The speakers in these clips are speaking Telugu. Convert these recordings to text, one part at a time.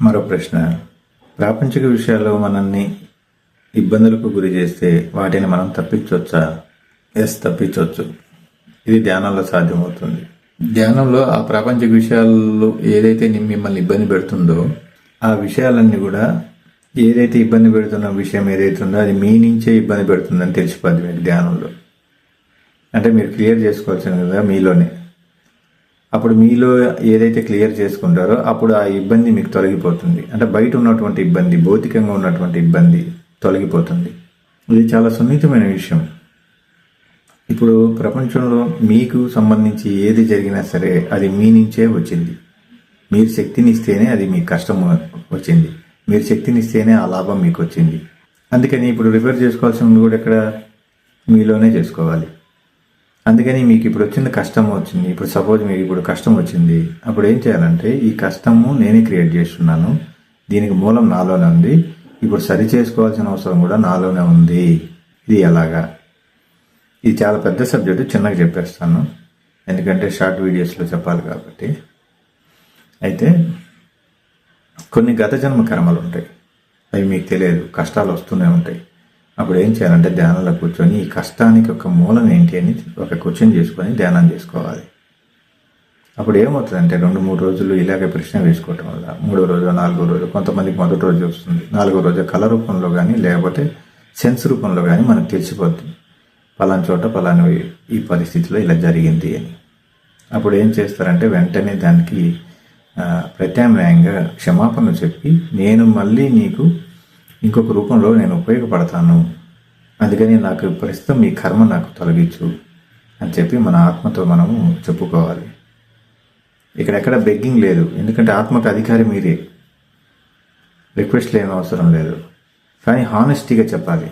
మరో ప్రశ్న. ప్రాపంచిక విషయాల్లో మనల్ని ఇబ్బందులకు గురి చేస్తే వాటిని మనం తప్పించవచ్చా ఎస్ తప్పించవచ్చు ఇది ధ్యానంలో సాధ్యమవుతుంది. ధ్యానంలో ఆ ప్రాపంచిక విషయాల్లో ఏదైతే మిమ్మల్ని ఇబ్బంది పెడుతుందో ఆ విషయాలన్నీ కూడా ఏదైతే ఇబ్బంది పెడుతున్న విషయం ఏదైతే ఉందో అది మీ నుంచే ఇబ్బంది పెడుతుందని తెలిసిపోద్ది మీకు ధ్యానంలో. అంటే మీరు క్లియర్ చేసుకోవచ్చు కదా మీలోనే. అప్పుడు మీలో ఏదైతే క్లియర్ చేసుకుంటారో అప్పుడు ఆ ఇబ్బంది మీకు తొలగిపోతుంది. అంటే బయట ఉన్నటువంటి ఇబ్బంది భౌతికంగా ఉన్నటువంటి ఇబ్బంది తొలగిపోతుంది. ఇది చాలా సున్నితమైన విషయం. ఇప్పుడు ప్రపంచంలో మీకు సంబంధించి ఏది జరిగినా సరే అది మీ నుంచే వచ్చింది. మీరు శక్తిని ఇస్తేనే అది మీ కష్టం వచ్చింది. మీరు శక్తిని ఇస్తేనే ఆ లాభం మీకు వచ్చింది. అందుకని ఇప్పుడు రిపేర్ చేసుకోవాల్సింది కూడా ఇక్కడ మీలోనే చేసుకోవాలి. అందుకని మీకు ఇప్పుడు వచ్చిన కష్టం వచ్చింది ఇప్పుడు సపోజ్ మీకు ఇప్పుడు కష్టం వచ్చింది అప్పుడు ఏం చేయాలంటే ఈ కష్టము నేనే క్రియేట్ చేస్తున్నాను దీనికి మూలం నాలోనే ఉంది ఇప్పుడు సరి చేసుకోవాల్సిన అవసరం కూడా నాలోనే ఉంది. ఇది ఎలాగా? ఇది చాలా పెద్ద సబ్జెక్టు చిన్నగా చెప్పేస్తాను ఎందుకంటే షార్ట్ వీడియోస్లో చెప్పాలి కాబట్టి. అయితే కొన్ని గత జన్మ కర్మలు ఉంటాయి అవి మీకు తెలియదు కష్టాలు వస్తూనే ఉంటాయి. అప్పుడు ఏం చేయాలంటే ధ్యానంలో కూర్చొని ఈ కష్టానికి ఒక మూలం ఏంటి అని ఒక క్వశ్చన్ చేసుకొని ధ్యానం చేసుకోవాలి. అప్పుడు ఏమవుతుందంటే రెండు మూడు రోజులు ఇలాగే ప్రశ్న వేసుకోవటం వల్ల మూడో రోజు నాలుగో రోజు కొంతమందికి మొదటి రోజు వస్తుంది నాలుగో రోజు కళ రూపంలో కానీ లేకపోతే సెన్స్ రూపంలో కానీ మనకు తెలిసిపోతుంది. పలానా చోట పలానా ఈ పరిస్థితిలో ఇలా జరిగింది అని. అప్పుడు ఏం చేస్తారంటే వెంటనే దానికి ప్రత్యామ్నాయంగా క్షమాపణ చెప్పి నేను మళ్ళీ నీకు ఇంకొక రూపంలో నేను ఉపయోగపడతాను. అందుకని నాకు ప్రస్తుతం మీ కర్మ నాకు తొలగించు అని చెప్పి మన ఆత్మతో మనము చెప్పుకోవాలి. ఇక్కడెక్కడ బెగ్గింగ్ లేదు. ఎందుకంటే ఆత్మకు అధికారి మీరే. రిక్వెస్ట్ లేని అవసరం లేదు. కానీ హానెస్టీగా చెప్పాలి.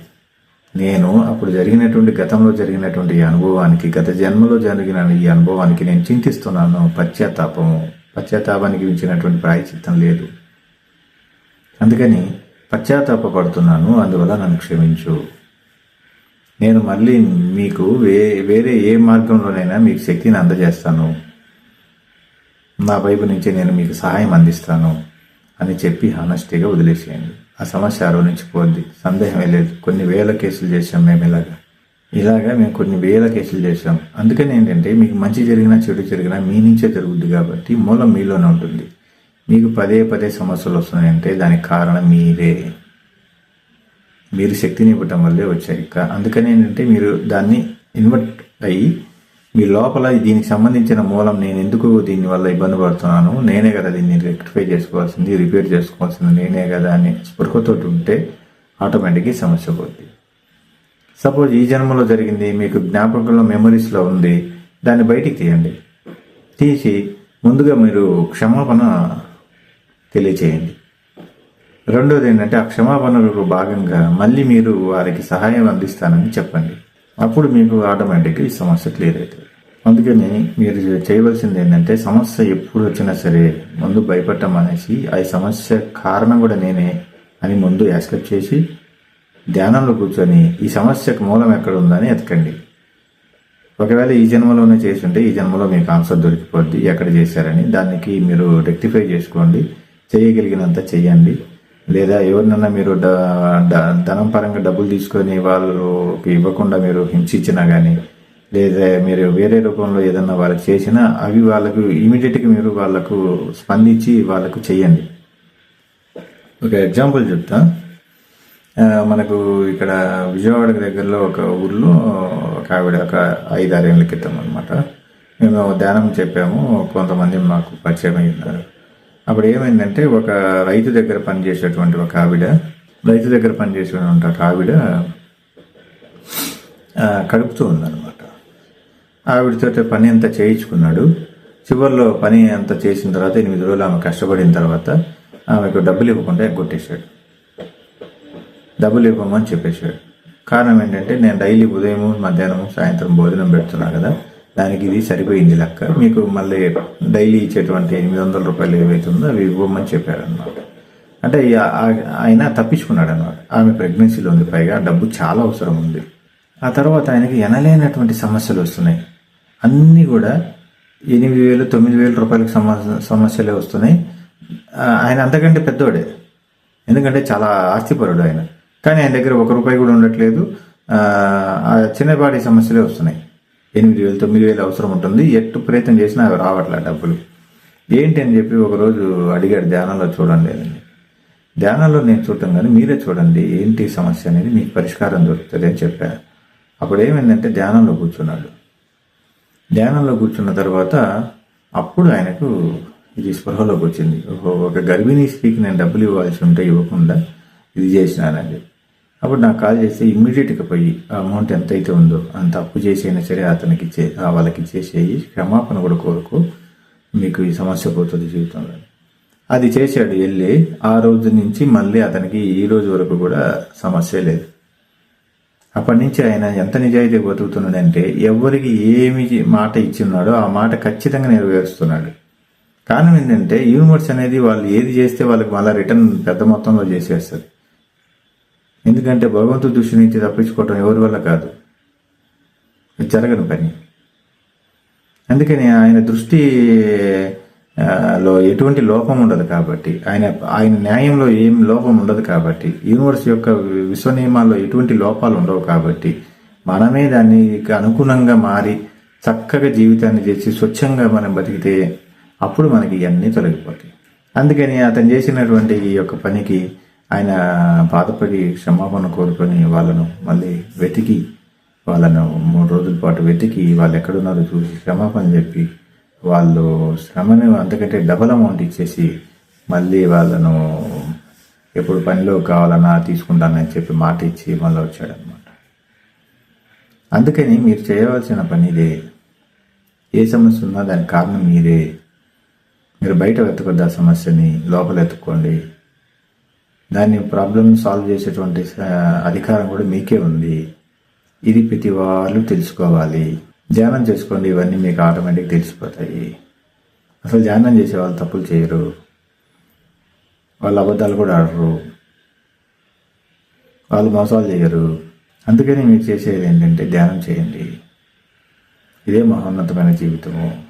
నేను అప్పుడు జరిగినటువంటి గతంలో జరిగినటువంటి ఈ అనుభవానికి గత జన్మలో జరిగిన ఈ అనుభవానికి నేను చింతిస్తున్నాను. పశ్చాత్తాపము. పశ్చాత్తాపానికి మించినటువంటి ప్రాయచిత్తం లేదు. అందుకని పశ్చాత్తాపడుతున్నాను అందువల్ల నన్ను క్షమించు. నేను మళ్ళీ మీకు వే వేరే ఏ మార్గంలోనైనా మీకు శక్తిని అందజేస్తాను. నా వైపు నుంచి నేను మీకు సహాయం అందిస్తాను అని చెప్పి హానెస్టీగా వదిలేసేయండి. ఆ సమస్య ఆ నుంచి పోద్ది సందేహమే లేదు. కొన్ని వేల కేసులు చేశాం మేము ఇలాగా. ఇలాగా మేము కొన్ని వేల కేసులు చేశాం. అందుకని ఏంటంటే మీకు మంచి జరిగినా చెడు జరిగినా మీ నుంచే జరుగుద్ది కాబట్టి మూలం మీలోనే ఉంటుంది. మీకు పదే పదే సమస్యలు వస్తున్నాయంటే దానికి కారణం మీరే. మీరు శక్తిని ఇవ్వటం వల్లే వచ్చాయి. కా- అందుకని ఏంటంటే మీరు దాన్ని ఇన్వర్ట్ అయ్యి మీ లోపల దీనికి సంబంధించిన మూలం నేను ఎందుకు దీని వల్ల ఇబ్బంది పడుతున్నాను? నేనే కదా దీన్ని రెక్టిఫై చేసుకోవాల్సింది రిపేర్ చేసుకోవాల్సింది నేనే కదా అని స్పృహతో ఉంటే ఆటోమేటిక్గా సమస్య పోద్ది. సపోజ్ ఈ జన్మలో జరిగింది మీకు జ్ఞాపకంలో మెమరీస్లో ఉంది దాన్ని బయటికి తీయండి. తీసి ముందుగా మీరు క్షమాపణ తెలియచేయండి. రెండోది ఏంటంటే ఆ క్షమాపణలకు భాగంగా మళ్ళీ మీరు వారికి సహాయం అందిస్తానని చెప్పండి. అప్పుడు మీకు ఆటోమేటిక్గా ఈ సమస్య క్లియర్ అవుతుంది. అందుకని మీరు చేయవలసింది ఏంటంటే సమస్య ఎప్పుడు వచ్చినా సరే ముందు భయపడటం అనేసి ఆ సమస్య కారణం కూడా నేనే అని ముందు యాక్సెప్ట్ చేసి ధ్యానంలో కూర్చొని ఈ సమస్యకు మూలం ఎక్కడ ఉందని ఎతకండి. ఒకవేళ ఈ జన్మలోనే చేస్తుంటే ఈ జన్మలో మీకు ఆన్సర్ దొరికిపోద్ది ఎక్కడ చేశారని. దానికి మీరు రెక్టిఫై చేసుకోండి. చేయగలిగినంత చేయండి. లేదా ఎవరినన్నా మీరు డ- ధనం పరంగా డబ్బులు తీసుకొని వాళ్ళకి ఇవ్వకుండా మీరు హింసించినా కానీ లేదా మీరు వేరే రూపంలో ఏదన్నా వాళ్ళకి చేసినా అవి వాళ్ళకు ఇమీడియట్గా మీరు వాళ్ళకు స్పందించి వాళ్ళకు చెయ్యండి ఒక ఎగ్జాంపుల్ చెప్తా. మనకు ఇక్కడ విజయవాడ దగ్గరలో ఒక ఊర్లో ఒక ఆవిడ ఒక ఐదారేళ్ళ క్రితం అనమాట మేము ధ్యానం చెప్పాము. కొంతమంది మాకు పరిచయం అయ్యి ఉన్నారు అప్పుడు ఏమైందంటే ఒక రైతు దగ్గర పనిచేసేటువంటి ఒక ఆవిడ రైతు దగ్గర పనిచేసేటువంటి ఒక ఆవిడ కడుపుతూ ఉందన్నమాట. ఆవిడతో పని అంతా చేయించుకున్నాడు. చివరిలో పని అంతా చేసిన తర్వాత ఎనిమిది రోజులు ఆమె కష్టపడిన తర్వాత ఆమెకు డబ్బులు ఇవ్వకుండా ఎగ్గొట్టేశాడు. డబ్బులు ఇవ్వమని చెప్పేశాడు. కారణం ఏంటంటే నేను డైలీ ఉదయం మధ్యాహ్నం సాయంత్రం భోజనం పెడుతున్నా కదా దానికి ఇది సరిపోయింది లెక్క. మీకు మళ్ళీ డైలీ ఇచ్చేటువంటి ఎనిమిది వందల రూపాయలు ఏవైతే ఉందో అవి ఇవ్వమని చెప్పారనమాట అంటే ఆయన తప్పించుకున్నాడు అనమాట ఆమె ప్రెగ్నెన్సీలో ఉంది పైగా డబ్బు చాలా అవసరం ఉంది. ఆ తర్వాత ఆయనకి ఎనలేనటువంటి సమస్యలు వస్తున్నాయి. అన్నీ కూడా ఎనిమిది వేలు తొమ్మిది వేల రూపాయలకు సమస్యలే వస్తున్నాయి. ఆయన అంతకంటే పెద్దోడే. ఎందుకంటే చాలా ఆస్తిపరుడు ఆయన. కానీ ఆయన దగ్గర ఒక రూపాయి కూడా ఉండట్లేదు. ఆ, చిన్నపాటి సమస్యలే వస్తున్నాయి. ఎనిమిది వేలు తొమ్మిది వేలు అవసరం ఉంటుంది. ఎట్టు ప్రయత్నం చేసినా అవి రావట్లే డబ్బులు. ఏంటి అని చెప్పి ఒకరోజు అడిగాడు ధ్యానంలో చూడండి అని. ధ్యానంలో నేను చూడటం కానీ మీరే చూడండి ఏంటి సమస్య అనేది మీకు పరిష్కారం దొరుకుతుంది అని చెప్పాను అప్పుడు ఏమైందంటే ధ్యానంలో కూర్చున్నాడు. ధ్యానంలో కూర్చున్న తర్వాత అప్పుడు ఆయనకు ఇది స్పృహలోకి వచ్చింది. ఒక గర్భిణీ స్త్రీకి నేను డబ్బులు ఇవ్వాల్సి ఉంటే ఇవ్వకుండా ఇది చేసినానండి అప్పుడు నాకు కాల్ చేస్తే ఇమ్మీడియట్గా పోయి ఆ అమౌంట్ ఎంత అయితే ఉందో అంత అప్పు చేసైనా సరే అతనికి ఇచ్చే ఆ వాళ్ళకి ఇచ్చేసేయి క్షమాపణ కూడా కోరుకు మీకు ఈ సమస్య పోతుంది జీవితంలో అది చేశాడు వెళ్ళి ఆ రోజు నుంచి మళ్ళీ అతనికి ఈ రోజు వరకు కూడా సమస్య లేదు. అప్పటి నుంచి ఆయన ఎంత నిజాయితీ బతుకుతున్నాడంటే ఎవరికి ఏమి మాట ఇచ్చిన్నాడో ఆ మాట ఖచ్చితంగా నెరవేరుస్తున్నాడు. కారణం ఏంటంటే యూనివర్స్ అనేది వాళ్ళు ఏది చేస్తే వాళ్ళకి మళ్ళీ రిటర్న్ పెద్ద మొత్తంలో చేసేస్తుంది. ఎందుకంటే భగవంతుడి దృష్టి నుంచి తప్పించుకోవటం ఎవరి వల్ల కాదు? ఇది జరగని పని అందుకని ఆయన దృష్టి లో ఎటువంటి లోపం ఉండదు కాబట్టి ఆయన ఆయన న్యాయంలో ఏం లోపం ఉండదు కాబట్టి యూనివర్స్ యొక్క విశ్వ నియమాల్లో ఎటువంటి లోపాలు ఉండవు కాబట్టి మనమే దానికి అనుగుణంగా మారి చక్కగా జీవితాన్ని చేసి స్వచ్ఛంగా మనం బతికితే అప్పుడు మనకి ఇవన్నీ తొలగిపోతాయి. అందుకని అతను చేసినటువంటి ఈ యొక్క పనికి ఆయన బాధపడి క్షమాపణ కోరుకొని వాళ్ళను మళ్ళీ వెతికి వాళ్ళను మూడు రోజుల పాటు వెతికి వాళ్ళు ఎక్కడున్నారో చూసి క్షమాపణ చెప్పి వాళ్ళు శ్రమను అంతకంటే డబల్ అమౌంట్ ఇచ్చేసి మళ్ళీ వాళ్ళను ఎప్పుడు పనిలో కావాలన్నా తీసుకుంటానని చెప్పి మాట ఇచ్చి మళ్ళీ వచ్చాడనమాట అందుకని మీరు చేయవలసిన పని ఇదే. ఏ సమస్య ఉన్నా దానికి కారణం మీరే. మీరు బయట వెతకొద్దు ఆ సమస్యని లోపల ఎత్తుక్కోండి దాన్ని ప్రాబ్లమ్ సాల్వ్ చేసేటువంటి అధికారం కూడా మీకే ఉంది. ఇది ప్రతి వాళ్ళు తెలుసుకోవాలి. ధ్యానం చేసుకోండి ఇవన్నీ మీకు ఆటోమేటిక్ తెలిసిపోతాయి. అసలు ధ్యానం చేసే వాళ్ళు తప్పులు చేయరు. వాళ్ళు అబద్ధాలు కూడా ఆడరు. వాళ్ళు మోసాలు చేయరు. అందుకని మీరు చేసేది ఏంటంటే ధ్యానం చేయండి. ఇదే మహోన్నతమైన జీవితము.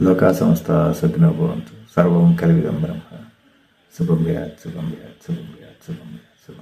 లోకా సంస్థ సగ్నోభవంతు సర్వం కలివిదం బ్రహ్మ. 这个没有这个没有这个没有这个没有这个